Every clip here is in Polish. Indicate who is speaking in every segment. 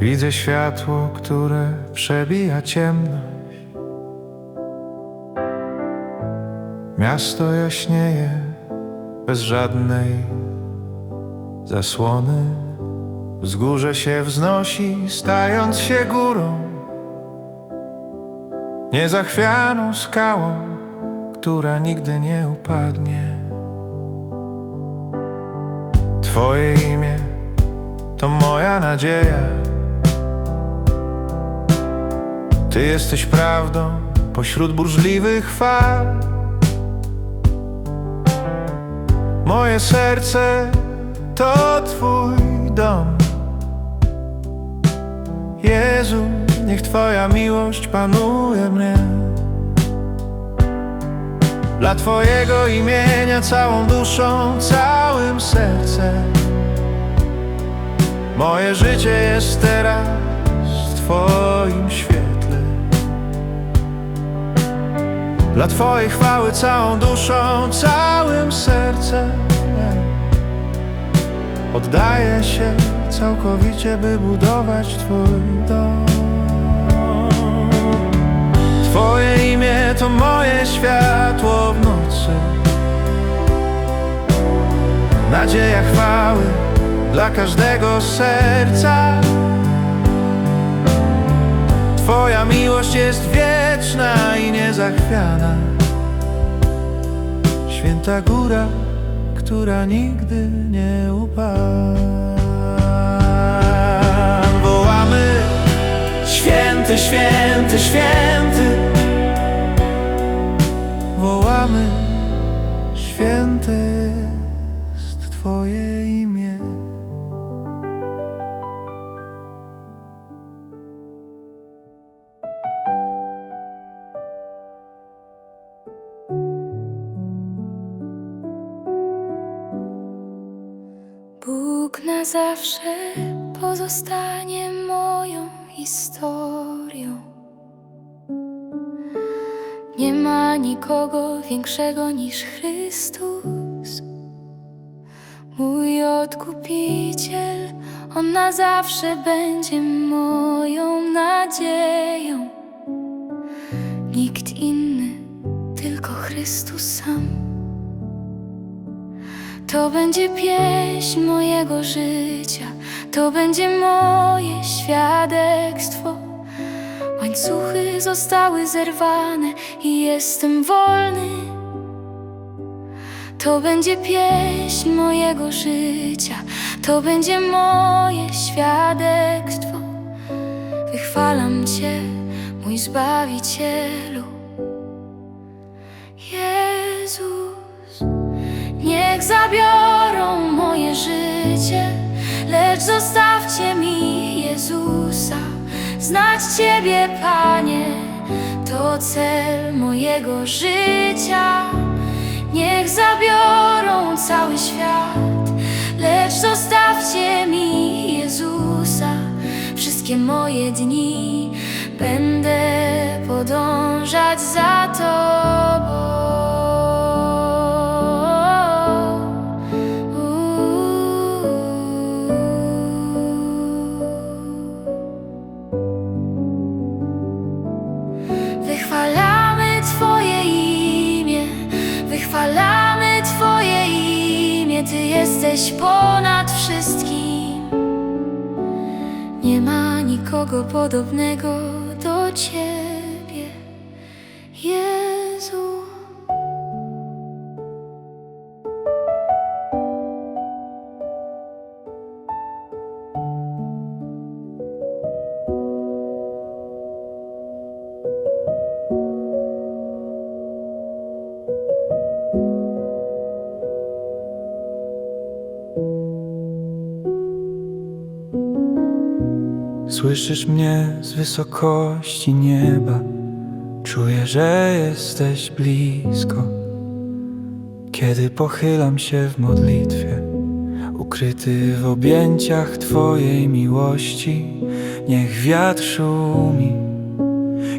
Speaker 1: Widzę światło, które przebija ciemność. Miasto jaśnieje bez żadnej zasłony. Wzgórze się wznosi, stając się górą. Niezachwianą skałą, która nigdy nie upadnie. Twoje imię to moja nadzieja. Ty jesteś prawdą pośród burzliwych fal. Moje serce to Twój dom. Jezu, niech Twoja miłość panuje mnie. Dla Twojego imienia całą duszą, całym sercem. Moje życie jest teraz Twoim świetle. Dla Twojej chwały całą duszą, całym sercem. Oddaję się całkowicie, by budować Twój dom. Twoje imię to moje światło w nocy. Nadzieja chwały dla każdego serca. Twoja miłość jest wieczna i niezachwiana. Święta góra, która nigdy nie upada. Wołamy Święty, święty, święty. Wołamy
Speaker 2: Bóg na zawsze pozostanie moją historią. Nie ma nikogo większego niż Chrystus, mój odkupiciel. On na zawsze będzie moją nadzieją. Nikt inny, tylko Chrystus sam. To będzie pieśń mojego życia, to będzie moje świadectwo. Łańcuchy zostały zerwane i jestem wolny. To będzie pieśń mojego życia, to będzie moje świadectwo. Wychwalam Cię, mój Zbawicielu. Niech zabiorą moje życie, lecz zostawcie mi Jezusa. Znać Ciebie, Panie, to cel mojego życia. Niech zabiorą cały świat, lecz zostawcie mi Jezusa. Wszystkie moje dni będę podążać za jesteś ponad wszystkim. Nie ma nikogo podobnego do Ciebie, Jezu.
Speaker 3: Słyszysz mnie z wysokości nieba, czuję, że jesteś blisko. Kiedy pochylam się w modlitwie, ukryty w objęciach Twojej miłości, niech wiatr szumi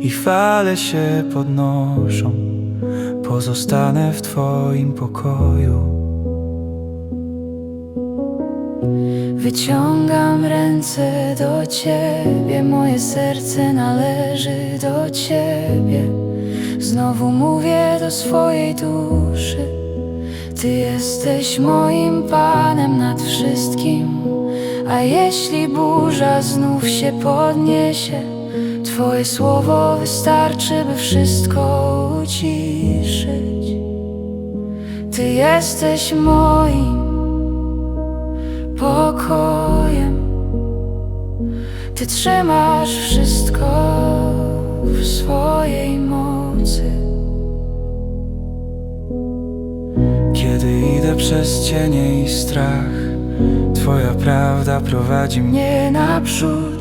Speaker 3: i fale się podnoszą. Pozostanę w Twoim pokoju.
Speaker 2: Wyciągam ręce do Ciebie, moje serce należy do Ciebie. Znowu mówię do swojej duszy, Ty jesteś moim Panem nad wszystkim. A jeśli burza znów się podniesie, Twoje słowo wystarczy, by wszystko uciszyć. Ty jesteś moim pokojem. Ty trzymasz wszystko w swojej mocy.
Speaker 3: Kiedy idę przez cienie i strach Twoja prawda prowadzi mnie
Speaker 2: Nie naprzód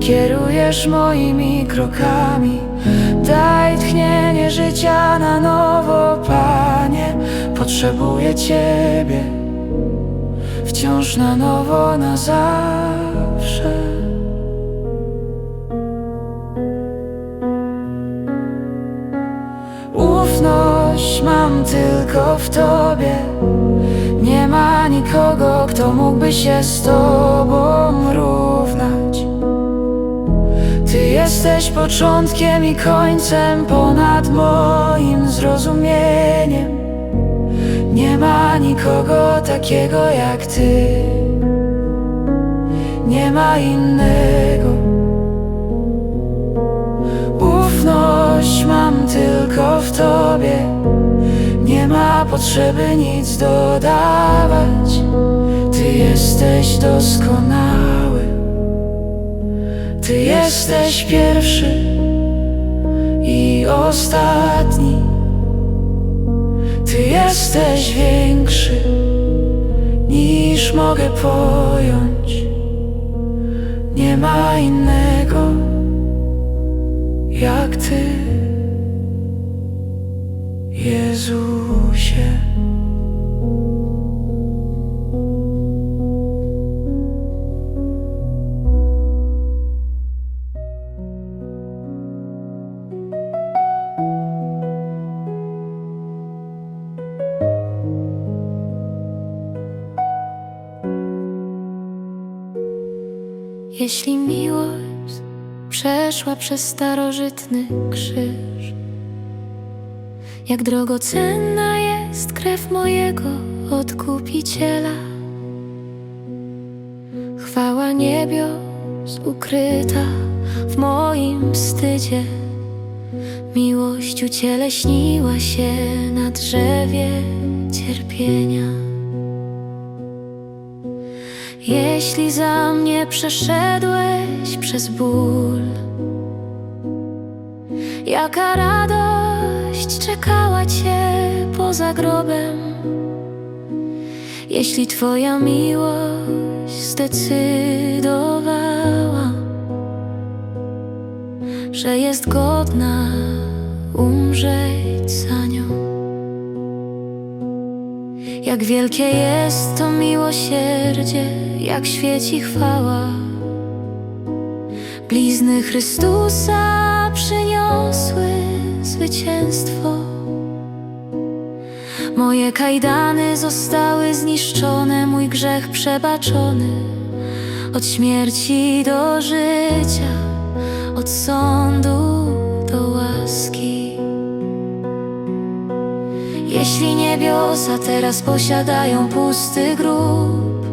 Speaker 2: kierujesz moimi krokami. Daj tchnienie życia na nowo, Panie. Potrzebuję Ciebie wciąż na nowo, na zawsze. Ufność mam tylko w Tobie. Nie ma nikogo, kto mógłby się z Tobą równać. Ty jesteś początkiem i końcem ponad moim zrozumieniem. Nie ma nikogo takiego jak Ty. Nie ma innego. Ufność mam tylko w Tobie. Nie ma potrzeby nic dodawać. Ty jesteś doskonały. Ty jesteś pierwszy i ostatni. Ty jesteś większy niż mogę pojąć. Nie ma innego jak Ty, Jezusie. Jeśli miłość przeszła przez starożytny krzyż, jak drogocenna jest krew mojego odkupiciela. Chwała niebios ukryta w moim wstydzie. Miłość ucieleśniła się na drzewie cierpienia. Jeśli za mnie przeszedłeś przez ból, jaka radość czekała cię poza grobem. Jeśli twoja miłość zdecydowała, że jest godna umrzeć za nią. Jak wielkie jest to miłosierdzie, jak świeci chwała. Blizny Chrystusa przyniosły zwycięstwo. Moje kajdany zostały zniszczone, mój grzech przebaczony. Od śmierci do życia, od sądu Jeśli niebiosa teraz posiadają pusty grób,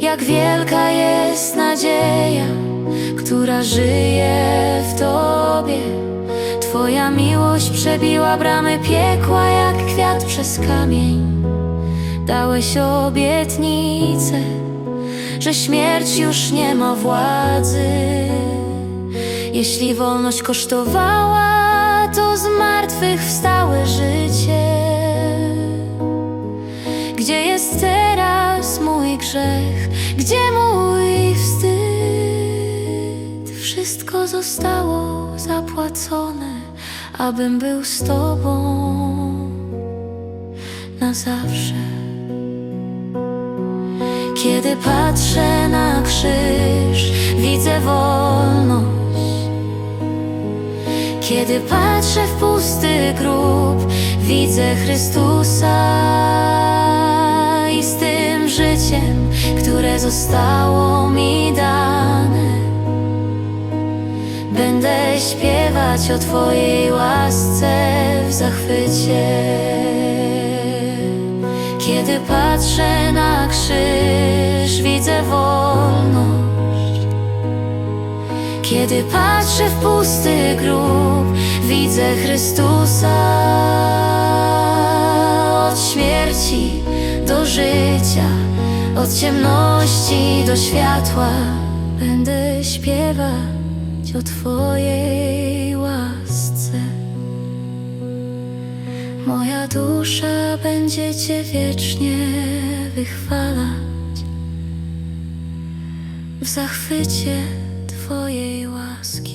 Speaker 2: jak wielka jest nadzieja, która żyje w Tobie. Twoja miłość przebiła bramy piekła, jak kwiat przez kamień. Dałeś obietnicę, że śmierć już nie ma władzy. Jeśli wolność kosztowała, to z martwych wstałe życie. Gdzie jest teraz mój grzech? Gdzie mój wstyd? Wszystko zostało zapłacone, abym był z Tobą na zawsze. Kiedy patrzę na krzyż, widzę wolność. Kiedy patrzę w pusty grób, widzę Chrystusa i z tym życie życiem, które zostało mi dane. Będę śpiewać o Twojej łasce w zachwycie. Kiedy patrzę na krzyż, widzę wolność. Kiedy patrzę w pusty grób, widzę Chrystusa. Od śmierci do życia, od ciemności do światła, będę śpiewać o Twojej łasce. Moja dusza będzie Cię wiecznie wychwalać w zachwycie Twojej łaski.